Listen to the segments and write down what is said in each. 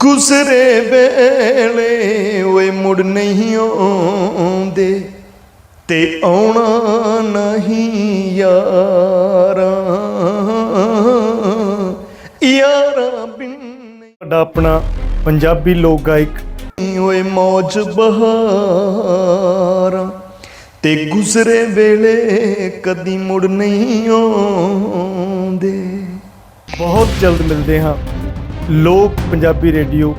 ਗੁਜ਼ਰੇ ਵੇਲੇ ਓਏ ਮੁੜ ਨਹੀਂ ਆਉਂਦੇ ਤੇ ਆਉਣਾ ਨਹੀਂ ਯਾਰਾਂ। ਯਾਰਾਂ ਬਿਨ ਸਾਡਾ ਆਪਣਾ ਪੰਜਾਬੀ ਲੋਕ ਗਾਇਕ। ਓਏ ਮੌਜ ਬਹਾਰਾਂ ਤੇ ਗੁਜ਼ਰੇ ਵੇਲੇ ਕਦੀ ਮੁੜ ਨਹੀਂ ਆਉਂਦੇ। ਬਹੁਤ ਜਲਦ ਮਿਲਦੇ ਹਾਂ। ਲੋਕ ਪੰਜਾਬੀ ਰੇਡੀਓ।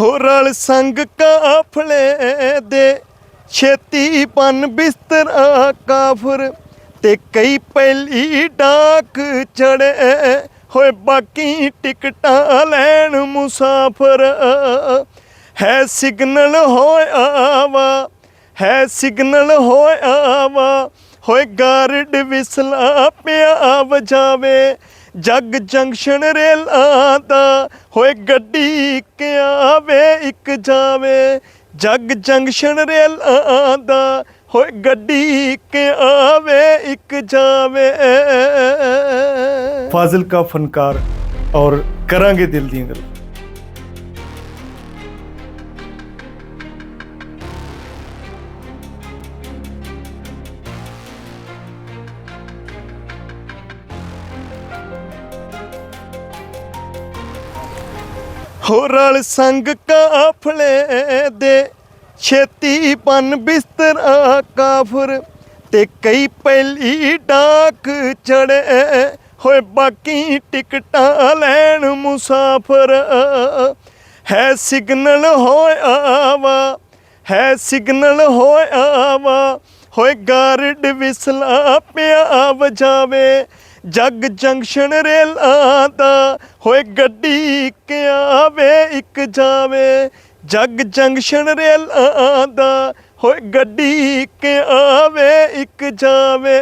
ਹੋ ਰਲ ਸੰਗ ਕਾਫਲੇ ਦੇ ਛੇਤੀ ਪਨ ਬਿਸਤਰਾ ਕਾਫਰ ਤੇ ਕਈ ਪਹਿਲੀ ਡਾਕ ਚੜੇ ਹੋਏ ਬਾਕੀ ਟਿਕਟਾਂ ਲੈਣ ਮੁਸਾਫਰ। ਹੈ ਸਿਗਨਲ ਹੋਇਆ ਵਾ ਹੈ ਸਿਗਨਲ ਹੋਇਆ ਵਾ ਹੋਏ ਗਾਰਡ ਵਿਸਲਾ ਪਿਆ ਵਜਾਵੇ। ਜੱਗ ਜੰਕਸ਼ਨ ਰੇਲਾਂ ਦਾ, ਹੋਏ ਗੱਡੀ ਇੱਕ ਆਵੇ ਇੱਕ ਜਾਵੇ। ਜੱਗ ਜੰਕਸ਼ਨ ਰੇਲਾਂ ਦਾ, ਹੋਏ ਗੱਡੀ ਇੱਕ ਆਵੇ ਇੱਕ ਜਾਵੇ। ਫਾਜ਼ਿਲ ਕਾ ਫਨਕਾਰ ਔਰ ਕਰਾਂਗੇ ਦਿਲ ਦੀਆਂ ਗੱਲਾਂ। ਹੋ ਰਲ ਸੰਗ ਕਾਫਲੇ ਦੇ। ਛੇਤੀ ਪਨ ਬਿਸਤਰਾ ਕਾਫਰ ਤੇ ਕਈ ਪਹਿਲੀ ਡਾਕ ਚੜੇ ਹੋਏ ਬਾਕੀ ਟਿਕਟਾਂ ਲੈਣ ਮੁਸਾਫਰ। ਹੈ ਸਿਗਨਲ ਹੋਇਆ ਵਾ ਹੈ ਸਿਗਨਲ ਹੋਇਆ ਵਾ ਹੋਏ ਗਾਰਡ ਵਿਸਲਾ ਪਿਆ ਵਜਾਵੇ। ਜੱਗ ਜੰਕਸ਼ਨ ਰੇਲਾਂ ਦਾ, ਹੋਏ ਗੱਡੀ ਇੱਕ ਆਵੇ, ਇੱਕ ਜਾਵੇ। ਜੱਗ ਜੰਕਸ਼ਨ ਰੇਲਾਂ ਦਾ, ਹੋਏ ਗੱਡੀ ਇੱਕ ਆਵੇ, ਇੱਕ ਜਾਵੇ।